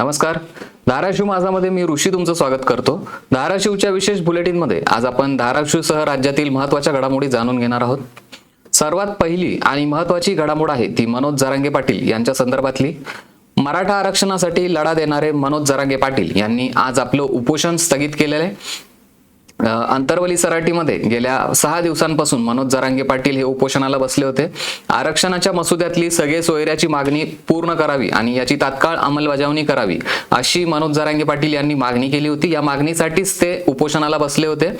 नमस्कार. धाराशिव माझामध्ये मी ऋषी तुमचं स्वागत करतो. धाराशिवच्या विशेष बुलेटिनमध्ये आज आपण धाराशिवसह राज्यातील महत्त्वाच्या घडामोडी जाणून घेणार आहोत. सर्वात पहिली आणि महत्त्वाची घडामोड आहे ती मनोज जरांगे पाटील यांच्या संदर्भातली. मराठा आरक्षणासाठी लढा देणारे मनोज जरांगे पाटील यांनी आज आपलं उपोषण स्थगित केलेलं आहे. अंतरवली सराटीमध्ये गेल्या सहा दिवसांपासून मनोज जरांगे पाटील हे उपोषणाला बसले होते. आरक्षणाच्या मसुद्यातली सगळे सोयऱ्याची मागणी पूर्ण करावी आणि याची तात्काळ अंमलबजावणी करावी अशी मनोज जरांगे पाटील यांनी मागणी केली होती. या मागणीसाठीच ते उपोषणाला बसले होते.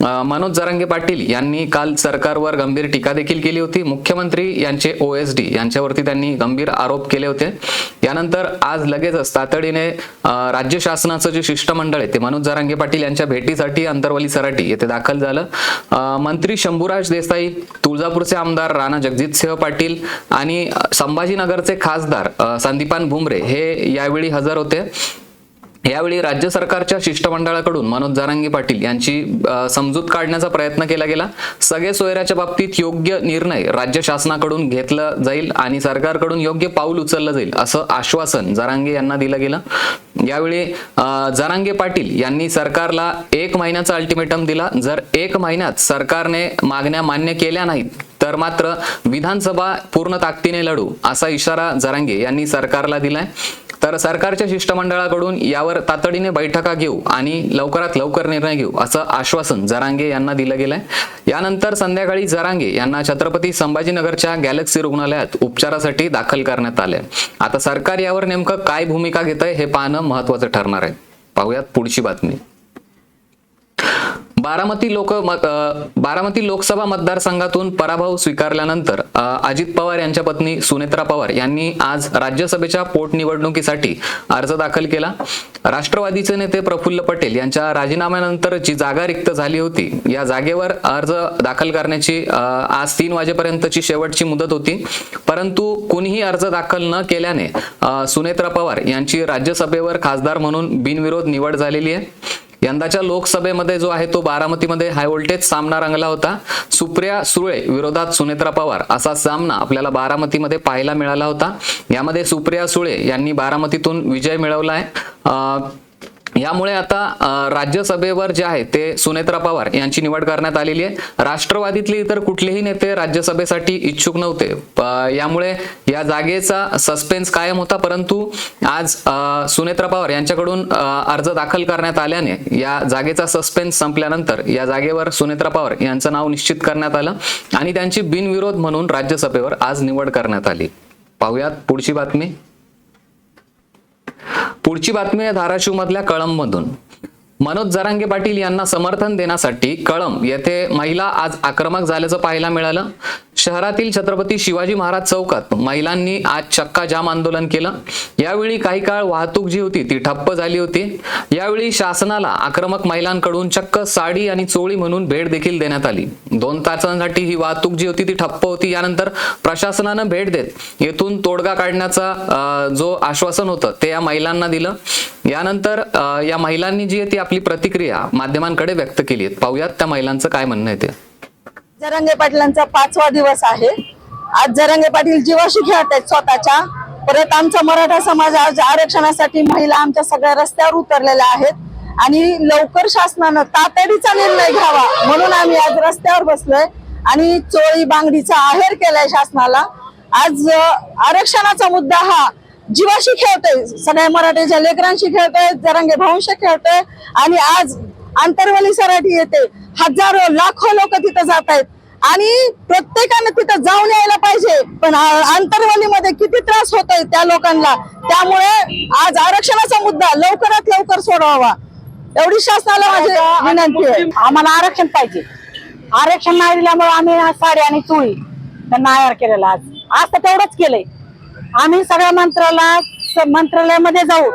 मनोज जरांगे पाटील यांनी काल सरकारवर गंभीर टीका देखील केली होती. मुख्यमंत्री यांचे ओएसडी यांच्यावरती त्यांनी गंभीर आरोप केले होते. यानंतर आज लगेचच तातडीने राज्य शासनाचं जे शिष्टमंडळ आहे ते मनोज जरांगे पाटील यांच्या भेटीसाठी अंतरवली सराटी येथे दाखल झालं. मंत्री शंभूराज देसाई तुळजापूरचे आमदार राणा जगजितसिंह पाटील आणि संभाजीनगरचे खासदार संदीपान भुमरे हे यावेळी हजर होते. यावेळी राज्य सरकारच्या शिष्टमंडळाकडून मनोज जारांगी पाटील यांची समजूत काढण्याचा प्रयत्न केला गेला. सगळे सोयऱ्याच्या बाबतीत योग्य निर्णय राज्य शासनाकडून घेतलं जाईल आणि सरकारकडून योग्य पाऊल उचललं जाईल असं आश्वासन जारांगे यांना दिलं गेलं. यावेळी जारांगे जरांगे पाटील यांनी सरकारला एक महिन्याचा अल्टिमेटम दिला. जर एक महिन्यात सरकारने मागण्या मान्य केल्या नाहीत तर मात्र विधानसभा पूर्ण ताकदीने लढू असा इशारा जरांगे यांनी सरकारला दिलाय. तर सरकारच्या शिष्टमंडळाकडून यावर तातडीने बैठका घेऊ आणि लवकरात लवकर निर्णय घेऊ असं आश्वासन जरांगे यांना दिलं गेलंय. यानंतर संध्याकाळी जरांगे यांना छत्रपती संभाजीनगरच्या गॅलेक्सी रुग्णालयात उपचारासाठी दाखल करण्यात आले. आता सरकार यावर नेमकं काय भूमिका घेत आहे हे पाहणं महत्वाचं ठरणार आहे. पाहूयात पुढची बातमी. बारामती लोक मत- बारामती लोकसभा मतदारसंघातून पराभव स्वीकारल्यानंतर अजित पवार यांच्या पत्नी सुनेत्रा पवार यांनी आज राज्यसभेच्या पोटनिवडणुकीसाठी अर्ज दाखल केला. राष्ट्रवादीचे नेते प्रफुल्ल पटेल यांच्या राजीनाम्यानंतर जी जागा रिक्त झाली होती या जागेवर अर्ज दाखल करण्याची आज तीन वाजेपर्यंतची शेवटची मुदत होती. परंतु कोणीही अर्ज दाखल न केल्याने सुनेत्रा पवार यांची राज्यसभेवर खासदार म्हणून बिनविरोध निवड झालेली आहे. यंदाच्या लोकसभेमध्ये जो आहे तो बारामतीमध्ये हाय व्होल्टेज सामना रंगला होता. सुप्रिया सुळे विरोधात सुनेत्रा पवार असा सामना आपल्याला बारामतीमध्ये पाहायला मिळाला होता. यामध्ये सुप्रिया सुळे यांनी बारामतीतून विजय मिळवला आहे. यामुळे आता राज्यसभेवर जे आहे ते सुनेत्रा पवार यांची निवड करण्यात आलेली आहे. राष्ट्रवादीतले इतर कुठलेही नेते राज्यसभेसाठी इच्छुक नव्हते. यामुळे या जागेचा सस्पेन्स कायम होता परंतु आज सुनेत्रा पवार यांच्याकडून अर्ज दाखल करण्यात आल्याने या जागेचा सस्पेन्स संपल्यानंतर या जागेवर सुनेत्रा पवार यांचं नाव निश्चित करण्यात आलं आणि त्यांची बिनविरोध म्हणून राज्यसभेवर आज निवड करण्यात आली. पाहुयात पुढची बातमी. पुढची बातमी आहे धाराशिव मधल्या कळंबमधून. मनोज जरांगे पाटील यांना समर्थन देण्यासाठी कळंब येथे महिला आज आक्रमक झाल्याचं पाहायला मिळालं. शहरातील छत्रपती शिवाजी महाराज चौकात महिलांनी आज चक्का जाम आंदोलन केलं. यावेळी काही काळ वाहतूक जी होती ती ठप्प झाली होती. यावेळी शासनाला आक्रमक महिलांकडून चक्क साडी आणि चोळी म्हणून भेट देखील देण्यात आली. दोन तासांसाठी ही वाहतूक जी होती ती ठप्प होती. यानंतर प्रशासनानं भेट देत येथून तोडगा काढण्याचा जो आश्वासन होतं ते या महिलांना दिलं. यानंतर या महिलांनी जी आहे ती आपली प्रतिक्रिया माध्यमांकडे व्यक्त केली आहे पाहूयात त्या महिलांचं काय म्हणणं आहे ते. जरंगे पाटलांचा पाचवा दिवस आहे. आज जरंगे पाटील जीवाशी खेळत आहेत स्वतःच्या. परत आमचा मराठा समाज आज आरक्षणासाठी महिला आमच्या सगळ्या रस्त्यावर उतरलेल्या आहेत. आणि लवकर शासनानं तातडीचा निर्णय घ्यावा म्हणून आम्ही आज रस्त्यावर बसलोय. आणि चोळी बांगडीचा आहेर केलाय शासनाला. आज आरक्षणाचा मुद्दा हा जीवाशी खेळतोय. सगळ्या मराठीच्या लेकरांशी खेळतोय जरंगे भाऊंशी खेळतोय. आणि आज आंतरवली सराठी येते. हजारो लाखो लोक तिथं जात आहेत. आणि प्रत्येकानं तिथं जाऊन यायला पाहिजे. पण आंतरवलीमध्ये किती त्रास होतोय त्या लोकांना? त्यामुळे आज आरक्षणाचा मुद्दा लवकरात लवकर सोडवावा. एवढी शासनाला माझी विनंती आहे. आम्हाला आरक्षण पाहिजे. आरक्षण नाही दिल्यामुळे आम्ही साडी आणि चोळी त्यांना आयार केलेला आज. आज तर तेवढंच केलंय. आम्ही सगळ्या मंत्रालयात स- मंत्रालयामध्ये जाऊ.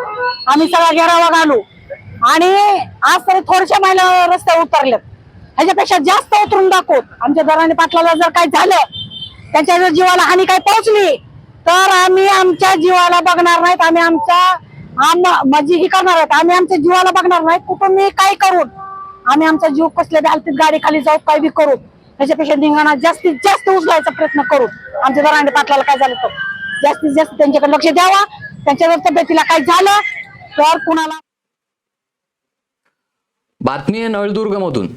आम्ही सगळा घेरावा घालू. आणि आज तरी थोड्याशा महिला रस्त्यावर उतरल्यात. ह्याच्यापेक्षा जास्त उतरून दाखवत आमच्या दराने पाटलाला जर काही झालं त्यांच्या जर जीवाला हानी काय पोहोचली तर आम्ही आमच्या जीवाला बघणार नाहीत. आम्ही आमच्या माझी म्हणजे ही करणार आहेत. आम्ही आमच्या जीवाला बघणार नाहीत. कुठून मी काय करून? आम्ही आमचा जीव कसल्या बी हालतीत गाडी खाली जाऊ काय बी करू? त्याच्यापेक्षा निघाणा जास्तीत जास्त उचलायचा प्रयत्न करू. आमच्या दरांडे पाटलाला काय झालं तर? जास्तीत जास्त त्यांच्याकडे लक्ष द्यावा. त्यांच्या जर तब्येतीला काय झालं तर कुणाला बातमी आहे नळदुर्गमधून.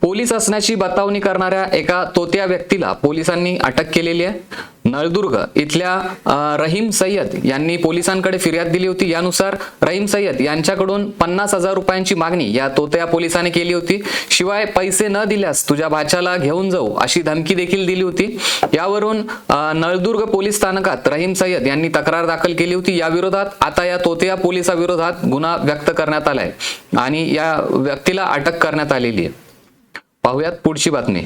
पोलीस असण्याची बतावणी करणाऱ्या एका तोत्या व्यक्तीला पोलिसांनी अटक केलेली आहे. नळदुर्ग इथल्या रहीम सय्यद यांनी पोलिसांकडे फिर्याद दिली होती. यानुसार रहीम सय्यद यांच्याकडून पन्नास हजार रुपयांची मागणी या तोत्या पोलिसांनी केली होती. शिवाय पैसे न दिल्यास तुझ्या भाच्याला घेऊन जाऊ अशी धमकी देखील दिली होती. यावरून नळदुर्ग पोलीस स्थानकात रहीम सय्यद यांनी तक्रार दाखल केली होती. या विरोधात आता या तोत्या पोलिसाविरोधात गुन्हा व्यक्त करण्यात आलाय आणि या व्यक्तीला अटक करण्यात आलेली आहे. पाहुयात पुढची बातमी.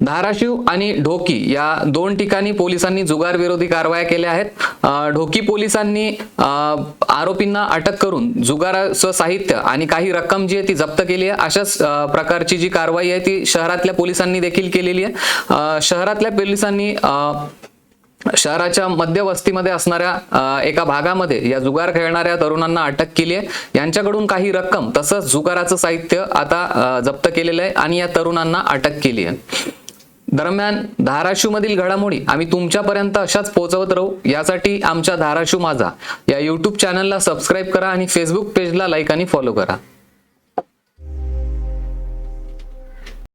धाराशिव आणि ढोकी या दोन ठिकाणी पोलिसांनी जुगार विरोधी कारवाया केल्या आहेत. ढोकी पोलिसांनी अं, आरोपींना अटक करून जुगाराचं साहित्य आणि काही रक्कम जी आहे ती जप्त केली आहे. अशाच प्रकारची जी कारवाई आहे ती शहरातल्या पोलिसांनी देखील केलेली आहे. शहरातल्या पोलिसांनी अं, शहराच्या मध्यवस्तीमध्ये असणाऱ्या एका भागामध्ये या जुगार खेळणाऱ्या तरुणांना अटक केली आहे. यांच्याकडून काही रक्कम तसंच जुगाराचं साहित्य आता जप्त केलेलं आहे आणि या तरुणांना अटक केली आहे. दरम्यान धाराशिवमधील घडामोडी आम्ही तुमच्यापर्यंत अशाच पोहोचवत राहू. यासाठी आमच्या धाराशिव माझा. या युट्यूब चॅनलला सबस्क्राईब करा आणि फेसबुक पेजला लाईक आणि फॉलो करा.